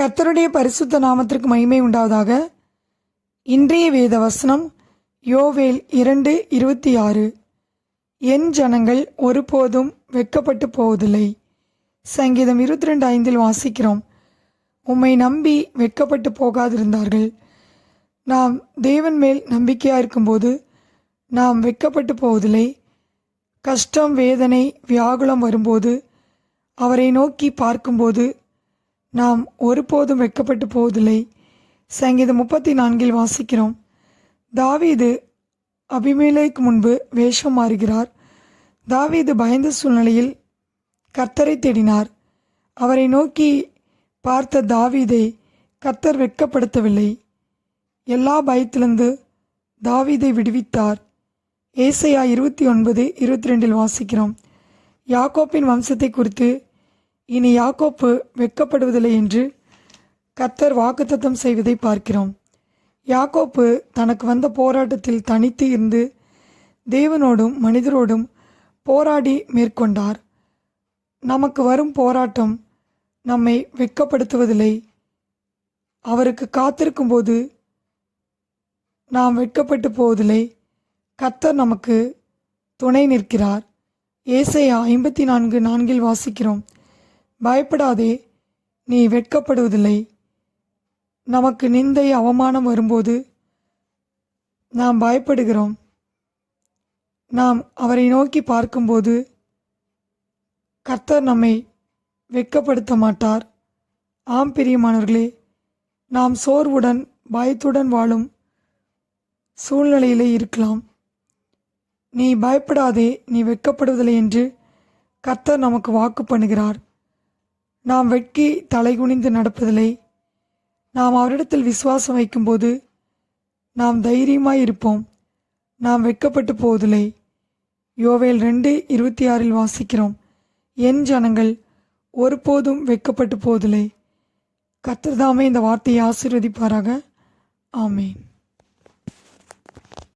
கர்த்தருடைய பரிசுத்த நாமத்திற்கு மகிமை உண்டாவதாக. இன்றைய வேத வசனம் யோவேல் இரண்டு இருபத்தி ஆறு. என் ஜனங்கள் ஒருபோதும் வெட்கப்பட்டு போவதில்லை. சங்கீதம் இருபத்தி ரெண்டு ஐந்தில் வாசிக்கிறோம். உம்மை நம்பி வெட்கப்பட்டு போகாதிருந்தார்கள். நாம் தேவன் மேல் நம்பிக்கையாக இருக்கும்போது நாம் வெட்கப்பட்டு போவதில்லை. கஷ்டம் வேதனை வியாகுலம் வரும்போது அவரை நோக்கி பார்க்கும்போது நாம் ஒருபோதும் வெட்கப்பட்டு போவதில்லை. சங்கீதம் முப்பத்தி நான்கில் வாசிக்கிறோம். தாவீது அபிமேலைக்கு முன்பு வேஷம் மாறுகிறார். தாவீது பயந்த சூழ்நிலையில் கர்த்தரை தேடினார். அவரை நோக்கி பார்த்த தாவீதை கர்த்தர் வெட்கப்படுத்தவில்லை. எல்லா பயத்திலிருந்து தாவீதை விடுவித்தார். ஏசையா இருபத்தி ஒன்பது இருபத்தி ரெண்டில் வாசிக்கிறோம். யாக்கோப்பின் வம்சத்தை குறித்து இனி யாக்கோப்பு வெட்கப்படுவதில்லை என்று கத்தர் வாக்குத்தத்தம் செய்வதை பார்க்கிறோம். யாக்கோப்பு தனக்கு வந்த போராட்டத்தில் தனித்து இருந்து தேவனோடும் மனிதரோடும் போராடி மேற்கொண்டார். நமக்கு வரும் போராட்டம் நம்மை வெட்கப்படுத்துவதில்லை. அவருக்கு காத்திருக்கும்போது நாம் வெட்கப்பட்டு போவதில்லை. கத்தர் நமக்கு துணை நிற்கிறார். ஏசையா ஐம்பத்தி நான்கு நான்கில் வாசிக்கிறோம். பயப்படாதே நீ வெட்கப்படுவதில்லை. நமக்கு நிந்தை அவமானம் வரும்போது நாம் பயப்படுகிறோம். நாம் அவரை நோக்கி பார்க்கும்போது கர்த்தர் நம்மை வெட்கப்படுத்த மாட்டார். ஆம் பிரியமானவர்களே நாம் சோர்வுடன் பயத்துடன் வாழும் சூழ்நிலையிலே இருக்கலாம். நீ பயப்படாதே நீ வெட்கப்படுவதில்லை என்று கர்த்தர் நமக்கு வாக்கு பண்ணுகிறார். நாம் வெட்கி தலைகுனிந்து நடப்பதில்லை. நாம் அவரிடத்தில் விசுவாசம் வைக்கும்போது நாம் தைரியமாய் இருப்போம். நாம் வெட்கப்பட்டு போவதில்லை. யோவேல் ரெண்டு இருபத்தி ஆறில் வாசிக்கிறோம். என் ஜனங்கள் ஒருபோதும் வெட்கப்பட்டு போவதில்லை. கத்திரதாமே இந்த வார்த்தையை ஆசீர்வதிப்பாராக. ஆமேன்.